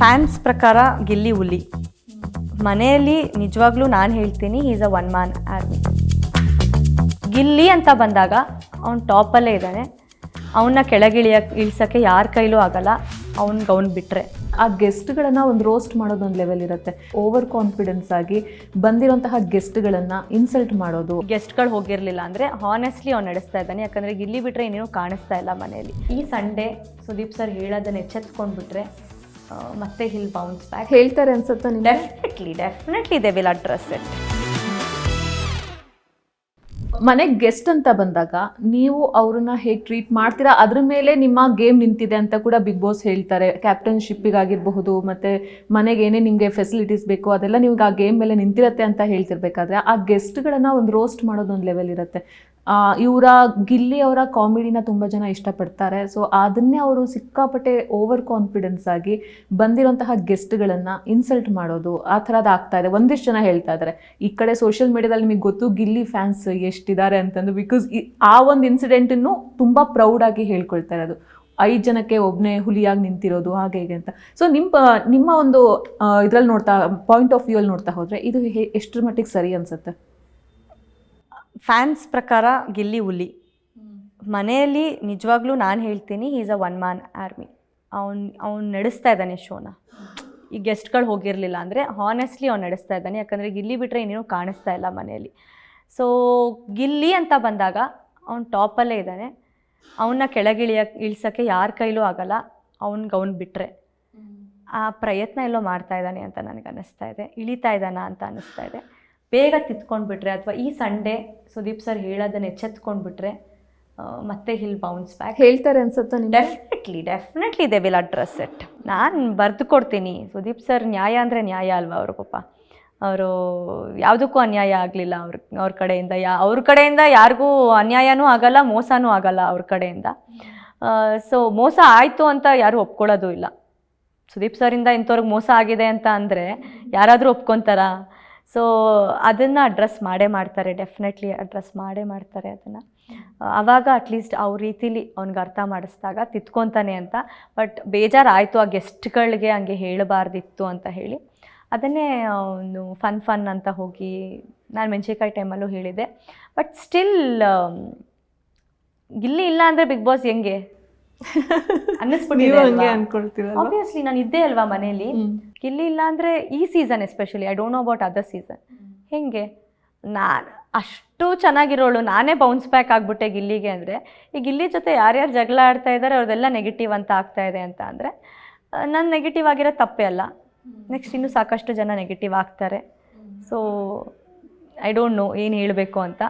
Fans ಪ್ರಕಾರ ಗಿಲ್ಲಿ ಹುಲಿ. ಮನೆಯಲ್ಲಿ ನಿಜವಾಗ್ಲೂ ನಾನು ಹೇಳ್ತೀನಿ is a one man army Gilli ಅಂತ ಬಂದಾಗ ಅವ್ನು ಟಾಪಲ್ಲೇ ಇದ್ದಾನೆ. ಅವನ್ನ ಕೆಳಗಿಳಿಯ ಇಳಿಸೋಕ್ಕೆ ಯಾರ ಕೈಲೂ ಆಗಲ್ಲ. ಅವ್ನಿಗೆ ಅವ್ನು ಬಿಟ್ಟರೆ ಆ ಗೆಸ್ಟ್ಗಳನ್ನು ಒಂದು ರೋಸ್ಟ್ ಮಾಡೋದೊಂದು ಲೆವೆಲ್ ಇರುತ್ತೆ. ಓವರ್ ಕಾನ್ಫಿಡೆನ್ಸ್ ಆಗಿ ಬಂದಿರೋಂತಹ ಗೆಸ್ಟ್ಗಳನ್ನು ಇನ್ಸಲ್ಟ್ ಮಾಡೋದು. ಗೆಸ್ಟ್ಗಳು ಹೋಗಿರಲಿಲ್ಲ ಅಂದರೆ ಹಾನೆಸ್ಟ್ಲಿ ಅವ್ನು ನಡೆಸ್ತಾ ಇದ್ದಾನೆ. ಯಾಕಂದರೆ ಗಿಲ್ಲಿ ಬಿಟ್ಟರೆ ಇನ್ನೇನು ಕಾಣಿಸ್ತಾ ಇಲ್ಲ ಮನೆಯಲ್ಲಿ. ಈ ಸಂಡೇ ಸುದೀಪ್ ಸರ್ ಹೇಳೋದನ್ನ ಎಚ್ಚೆತ್ಕೊಂಡ್ಬಿಟ್ರೆ ಮತ್ತೆ ಹಿಲ್ ಬೌನ್ಸ್ ಬ್ಯಾಕ್ ಹೇಳ್ತಾರೆ ಅನ್ಸುತ್ತೆ definitely definitely they will address it ಮನೆಗೆ ಗೆಸ್ಟ್ ಅಂತ ಬಂದಾಗ ನೀವು ಅವ್ರನ್ನ ಹೇಗೆ ಟ್ರೀಟ್ ಮಾಡ್ತೀರಾ? ಅದ್ರ ಮೇಲೆ ನಿಮ್ಮ ಗೇಮ್ ನಿಂತಿದೆ ಅಂತ ಕೂಡ ಬಿಗ್ ಬಾಸ್ ಹೇಳ್ತಾರೆ. ಕ್ಯಾಪ್ಟನ್ಶಿಪ್ಪಿಗಾಗಿರಬಹುದು ಮತ್ತೆ ಮನೆಗೆ ಏನೇ ನಿಮಗೆ ಫೆಸಿಲಿಟೀಸ್ ಬೇಕು ಅದೆಲ್ಲ ನಿಮ್ಗೆ ಆ ಗೇಮ್ ಮೇಲೆ ನಿಂತಿರತ್ತೆ ಅಂತ ಹೇಳ್ತಿರ್ಬೇಕಾದ್ರೆ ಆ ಗೆಸ್ಟ್ಗಳನ್ನ ಒಂದು ರೋಸ್ಟ್ ಮಾಡೋದೊಂದು ಲೆವೆಲ್ ಇರುತ್ತೆ. ಇವರ ಗಿಲ್ಲಿ ಅವರ ಕಾಮಿಡಿನ ತುಂಬ ಜನ ಇಷ್ಟಪಡ್ತಾರೆ. ಸೊ ಅದನ್ನೇ ಅವರು ಸಿಕ್ಕಾಪಟ್ಟೆ ಓವರ್ ಕಾನ್ಫಿಡೆನ್ಸ್ ಆಗಿ ಬಂದಿರೋಂತಹ ಗೆಸ್ಟ್ಗಳನ್ನು ಇನ್ಸಲ್ಟ್ ಮಾಡೋದು, ಆ ಥರದ್ದು ಆಗ್ತಾ ಇದೆ. ಒಂದಿಷ್ಟು ಜನ ಹೇಳ್ತಾ ಇದ್ದಾರೆ ಈ ಕಡೆ ಸೋಷಿಯಲ್ ಮೀಡಿಯಾದಲ್ಲಿ ನಿಮಗೆ ಗೊತ್ತು ಗಿಲ್ಲಿ ಫ್ಯಾನ್ಸ್ ಎಷ್ಟಿದ್ದಾರೆ ಅಂತಂದು ಬಿಕಾಸ್ ಆ ಒಂದು ಇನ್ಸಿಡೆಂಟನ್ನು ತುಂಬ ಪ್ರೌಡಾಗಿ ಹೇಳ್ಕೊಳ್ತಾರೆ ಅದು ಐದು ಜನಕ್ಕೆ ಒಬ್ಬನೇ ಹುಲಿಯಾಗಿ ನಿಂತಿರೋದು ಹಾಗೆ ಹೀಗೆ ಅಂತ. ಸೊ ನಿಮ್ಮ ನಿಮ್ಮ ಒಂದು ಇದರಲ್ಲಿ ನೋಡ್ತಾ ಪಾಯಿಂಟ್ ಆಫ್ ವ್ಯೂ ಅಲ್ಲಿ ನೋಡ್ತಾ ಹೋದರೆ ಇದು ಎಷ್ಟರ ಮಟ್ಟಿಗೆ ಸರಿ ಅನ್ಸುತ್ತೆ? ಫ್ಯಾನ್ಸ್ ಪ್ರಕಾರ ಗಿಲ್ಲಿ ಹುಲಿ. ಮನೆಯಲ್ಲಿ ನಿಜವಾಗ್ಲೂ ನಾನು ಹೇಳ್ತೀನಿ is a one man army ಅವ್ನು ಅವ್ನು ನಡೆಸ್ತಾ ಇದ್ದಾನೆ ಶೋನ. ಈ ಗೆಸ್ಟ್ಗಳು ಹೋಗಿರಲಿಲ್ಲ ಅಂದರೆ ಹಾನೆಸ್ಟ್ಲಿ ಅವ್ನು ನಡೆಸ್ತಾ ಇದ್ದಾನೆ, ಯಾಕಂದರೆ ಗಿಲ್ಲಿ ಬಿಟ್ಟರೆ ಏನೇನೂ ಕಾಣಿಸ್ತಾ ಇಲ್ಲ ಮನೆಯಲ್ಲಿ. ಸೊ ಗಿಲ್ಲಿ ಅಂತ ಬಂದಾಗ ಅವ್ನು ಟಾಪಲ್ಲೇ ಇದ್ದಾನೆ. ಅವನ್ನ ಕೆಳಗಿಳಿಯ, ಇಳಿಸೋಕ್ಕೆ ಯಾರ ಕೈಲೂ ಆಗಲ್ಲ ಅವ್ನಿಗೆ ಅವ್ನು ಬಿಟ್ಟರೆ ಆ ಪ್ರಯತ್ನ ಎಲ್ಲೋ ಮಾಡ್ತಾ ಇದ್ದಾನೆ ಅಂತ ನನಗೆ ಅನ್ನಿಸ್ತಾ ಇದೆ. ಇಳಿತಾ ಇದ್ದಾನ ಅಂತ ಅನ್ನಿಸ್ತಾ ಇದೆ. ಬೇಗ ತಿತ್ಕೊಂಡ್ಬಿಟ್ರೆ ಅಥವಾ ಈ ಸಂಡೇ ಸುದೀಪ್ ಸರ್ ಹೇಳೋದನ್ನ ಎಚ್ಚೆತ್ಕೊಂಡ್ಬಿಟ್ರೆ ಮತ್ತೆ ಹಿಲ್ ಬೌನ್ಸ್ ಬ್ಯಾಕ್ ಹೇಳ್ತಾರೆ ಅನ್ಸುತ್ತೆ definitely definitely they will address it ನಾನು ಬರೆದು ಕೊಡ್ತೀನಿ ಸುದೀಪ್ ಸರ್ ನ್ಯಾಯ ಅಂದರೆ ನ್ಯಾಯ ಅಲ್ವಾ ಅವರು ಪಾಪ? ಅವರು ಯಾವುದಕ್ಕೂ ಅನ್ಯಾಯ ಆಗಲಿಲ್ಲ ಅವ್ರ ಅವ್ರ ಕಡೆಯಿಂದ. ಯಾ ಅವ್ರ ಕಡೆಯಿಂದ ಯಾರಿಗೂ ಅನ್ಯಾಯನೂ ಆಗಲ್ಲ ಮೋಸನೂ ಆಗಲ್ಲ ಅವ್ರ ಕಡೆಯಿಂದ. ಸೊ ಮೋಸ ಆಯಿತು ಅಂತ ಯಾರೂ ಒಪ್ಕೊಳ್ಳೋದು ಇಲ್ಲ. ಸುದೀಪ್ ಸರಿಂದ ಇಂಥವ್ರಿಗೆ ಮೋಸ ಆಗಿದೆ ಅಂತ ಅಂದರೆ ಯಾರಾದರೂ ಒಪ್ಕೊತಾರಾ? ಸೊ ಅದನ್ನು ಅಡ್ರೆಸ್ ಮಾಡೇ ಮಾಡ್ತಾರೆ ಡೆಫಿನೆಟ್ಲಿ ಅಡ್ರೆಸ್ ಮಾಡೇ ಮಾಡ್ತಾರೆ ಅದನ್ನು. ಅವಾಗ ಅಟ್ಲೀಸ್ಟ್ ಅವ್ರ ರೀತಿಲಿ ಅವ್ನಿಗೆ ಅರ್ಥ ಮಾಡಿಸಿದಾಗ ತಿತ್ಕೊತಾನೆ ಅಂತ. ಬಟ್ ಬೇಜಾರಾಯಿತು ಆ ಗೆಸ್ಟ್ಗಳಿಗೆ ಹಂಗೆ ಹೇಳಬಾರ್ದಿತ್ತು ಅಂತ ಹೇಳಿ. ಅದನ್ನೇ ಅವನು ಫನ್ ಫನ್ ಅಂತ ಹೋಗಿ ನಾನು ಮೆಣಸಿನ್ಕಾಯಿ ಟೈಮಲ್ಲೂ ಹೇಳಿದೆ ಬಟ್ ಸ್ಟಿಲ್ ಇಲ್ಲಿ ಇಲ್ಲ ಅಂದರೆ ಬಿಗ್ ಬಾಸ್ ಹೆಂಗೆ? ಅನ್ನಿಸ್ಬಿಟ್ಟು ಅನ್ನಿಸ್ಬಿಟ್ಟಿದೆ ಅಲ್ವಾ? ಆಬ್ವಿಯಸ್ಲಿ ನಾನು ಇದ್ದೇ ಅಲ್ವಾ ಮನೇಲಿ. ಇಲ್ಲ ಅಂದರೆ ಈ season especially I don't know about other season ಹೆಂಗೆ? ನಾನು ಅಷ್ಟು ಚೆನ್ನಾಗಿರೋಳು, ನಾನೇ ಬೌನ್ಸ್ ಬ್ಯಾಕ್ ಆಗಿಬಿಟ್ಟೆ ಗಿಲ್ಲಿಗೆ ಅಂದರೆ ಈ ಗಿಲ್ಲಿ ಜೊತೆ ಯಾರ್ಯಾರು ಜಗಳ ಆಡ್ತಾ ಇದ್ದಾರೆ ಅವ್ರದ್ದೆಲ್ಲ ನೆಗೆಟಿವ್ ಅಂತ ಆಗ್ತಾ ಇದೆ ಅಂತ ಅಂದರೆ ನನ್ನ ನೆಗೆಟಿವ್ ಆಗಿರೋ ತಪ್ಪೇ ಅಲ್ಲ. ನೆಕ್ಸ್ಟ್ ಇನ್ನೂ ಸಾಕಷ್ಟು ಜನ ನೆಗೆಟಿವ್ ಆಗ್ತಾರೆ. ಸೊ ಐ ಡೋಂಟ್ ನೋ ಏನು ಹೇಳಬೇಕು ಅಂತ.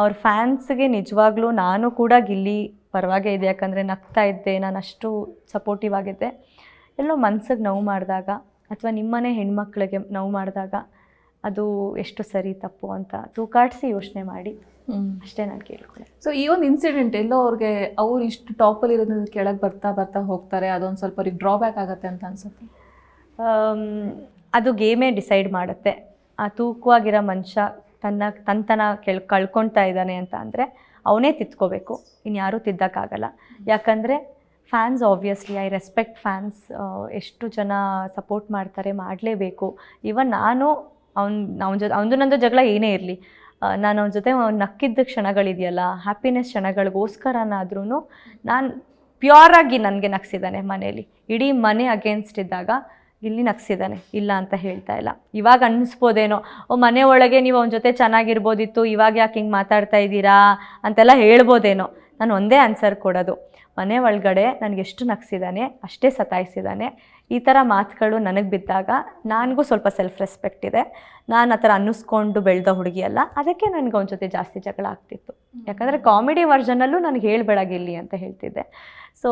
ಅವ್ರ ಫ್ಯಾನ್ಸ್ಗೆ ನಿಜವಾಗ್ಲೂ ನಾನು ಕೂಡ ಗಿಲ್ಲಿ ಪರವಾಗೇ ಇದೆ, ಯಾಕಂದರೆ ನಗ್ತಾ ಇದ್ದೆ, ನಾನು ಅಷ್ಟು ಸಪೋರ್ಟಿವ್ ಆಗಿದ್ದೆ. ಎಲ್ಲೋ ಮನ್ಸಿಗೆ ನೋವು ಮಾಡಿದಾಗ ಅಥವಾ ನಿಮ್ಮನೆ ಹೆಣ್ಮಕ್ಳಿಗೆ ನೋವು ಮಾಡಿದಾಗ ಅದು ಎಷ್ಟು ಸರಿ ತಪ್ಪು ಅಂತ ತೂಕಾಡಿಸಿ ಯೋಚನೆ ಮಾಡಿ. ಅಷ್ಟೇ ನಾನು ಕೇಳ್ಕೊಳ್ಳೆ. ಸೊ ಈ ಒಂದು ಇನ್ಸಿಡೆಂಟ್ ಎಲ್ಲೋ ಅವ್ರಿಗೆ ಅವ್ರು ಇಷ್ಟು ಟಾಪಲ್ಲಿ ಇರೋದ್ರಿಂದ ಕೆಳಗೆ ಬರ್ತಾ ಬರ್ತಾ ಹೋಗ್ತಾರೆ ಅದೊಂದು ಸ್ವಲ್ಪ ಅವ್ರಿಗೆ ಡ್ರಾಬ್ಯಾಕ್ ಆಗುತ್ತೆ ಅಂತ ಅನ್ಸುತ್ತೆ? ಅದು ಗೇಮೇ ಡಿಸೈಡ್ ಮಾಡುತ್ತೆ. ಆ ತೂಕವಾಗಿರೋ ಮನುಷ್ಯ ತನ್ನ ತಂತನ ಕೆಳ್ ಕಳ್ಕೊಳ್ತಾ ಇದ್ದಾನೆ ಅಂತ ಅಂದರೆ ಅವನೇ ತಿದ್ಕೋಬೇಕು ಇನ್ಯಾರೂ ತಿದ್ದಕ್ಕಾಗಲ್ಲ. ಯಾಕಂದರೆ fans obviously I respect fans ಎಷ್ಟು ಜನ ಸಪೋರ್ಟ್ ಮಾಡ್ತಾರೆ ಮಾಡಲೇಬೇಕು. ಇವನ್ ನಾನು, ಅವ್ನ, ಅವನ ಜೊತೆ ಅವನದು ನಂದು ಜಗಳ ಏನೇ ಇರಲಿ ನಾನು ಅವನ ಜೊತೆ ಅವ್ನು ನಕ್ಕಿದ್ದ ಕ್ಷಣಗಳಿದೆಯಲ್ಲ ಹ್ಯಾಪಿನೆಸ್ ಕ್ಷಣಗಳಿಗೋಸ್ಕರನಾದ್ರೂ ನಾನು ಪ್ಯೂರಾಗಿ ನನಗೆ ನಗ್ಸಿದ್ದಾನೆ ಮನೇಲಿ. ಇಡೀ ಮನೆ ಅಗೇನ್ಸ್ಟ್ ಇದ್ದಾಗ ಇಲ್ಲಿ ನಗ್ಸಿದ್ದಾನೆ, ಇಲ್ಲ ಅಂತ ಹೇಳ್ತಾ ಇಲ್ಲ. ಇವಾಗ ಅನ್ನಿಸ್ಬೋದೇನೋ, ಓ, ಮನೆ ಒಳಗೆ ನೀವು ಅವನ ಜೊತೆ ಚೆನ್ನಾಗಿರ್ಬೋದಿತ್ತು, ಇವಾಗ ಯಾಕೆ ಹಿಂಗೆ ಮಾತಾಡ್ತಾ ಇದ್ದೀರಾ ಅಂತೆಲ್ಲ ಹೇಳ್ಬೋದೇನೋ. ನಾನು ಒಂದೇ ಆನ್ಸರ್ ಕೊಡೋದು. ಮನೆ ಒಳಗಡೆ ನನಗೆ ಎಷ್ಟು ನಗ್ಸಿದ್ದಾನೆ ಅಷ್ಟೇ ಸತಾಯಿಸಿದ್ದಾನೆ ಈ ಥರ ಮಾತುಗಳು ನನಗೆ ಬಿದ್ದಾಗ ನನಗೂ ಸ್ವಲ್ಪ ಸೆಲ್ಫ್ ರೆಸ್ಪೆಕ್ಟ್ ಇದೆ. ನಾನು ಆ ಥರ ಅನ್ನಿಸ್ಕೊಂಡು ಬೆಳೆದ ಹುಡುಗಿ ಅಲ್ಲ ಅದಕ್ಕೆ ನನಗೆ ಅವನ ಜೊತೆ ಜಾಸ್ತಿ ಜಗಳ ಆಗ್ತಿತ್ತು. ಯಾಕಂದರೆ ಕಾಮಿಡಿ ವರ್ಜನಲ್ಲೂ ನನಗೆ ಹೇಳಬೇಡಾಗಿಲ್ಲಿ ಅಂತ ಹೇಳ್ತಿದ್ದೆ. ಸೊ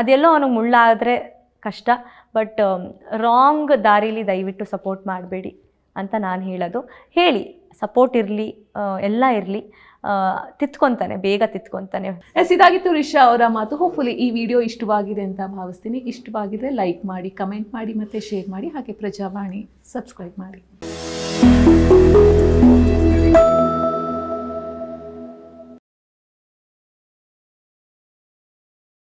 ಅದೆಲ್ಲೋ ಅವನಿಗೆ ಮುಳ್ಳಾದರೆ ಕಷ್ಟ ಬಟ್ ರಾಂಗ್ ದಾರಿಲಿ ದಯವಿಟ್ಟು ಸಪೋರ್ಟ್ ಮಾಡಬೇಡಿ ಅಂತ ನಾನು ಹೇಳೋದು. ಹೇಳಿ ಸಪೋರ್ಟ್ ಇರಲಿ ಎಲ್ಲ ಇರಲಿ. ತಿತ್ಕೊತಾನೆ, ಬೇಗ ತಿತ್ಕೊತಾನೆ. ಎಸ್ ಇದಾಗಿತ್ತು ರಿಷಾ ಅವರ ಮಾತು. ಹೋಪ್ಫುಲಿ ಈ ವಿಡಿಯೋ ಇಷ್ಟವಾಗಿದೆ ಅಂತ ಭಾವಿಸ್ತೀನಿ. ಇಷ್ಟವಾಗಿದ್ರೆ ಲೈಕ್ ಮಾಡಿ ಕಮೆಂಟ್ ಮಾಡಿ ಮತ್ತೆ ಶೇರ್ ಮಾಡಿ. ಹಾಗೆ ಪ್ರಜಾವಾಣಿ ಸಬ್ಸ್ಕ್ರೈಬ್ ಮಾಡಿ.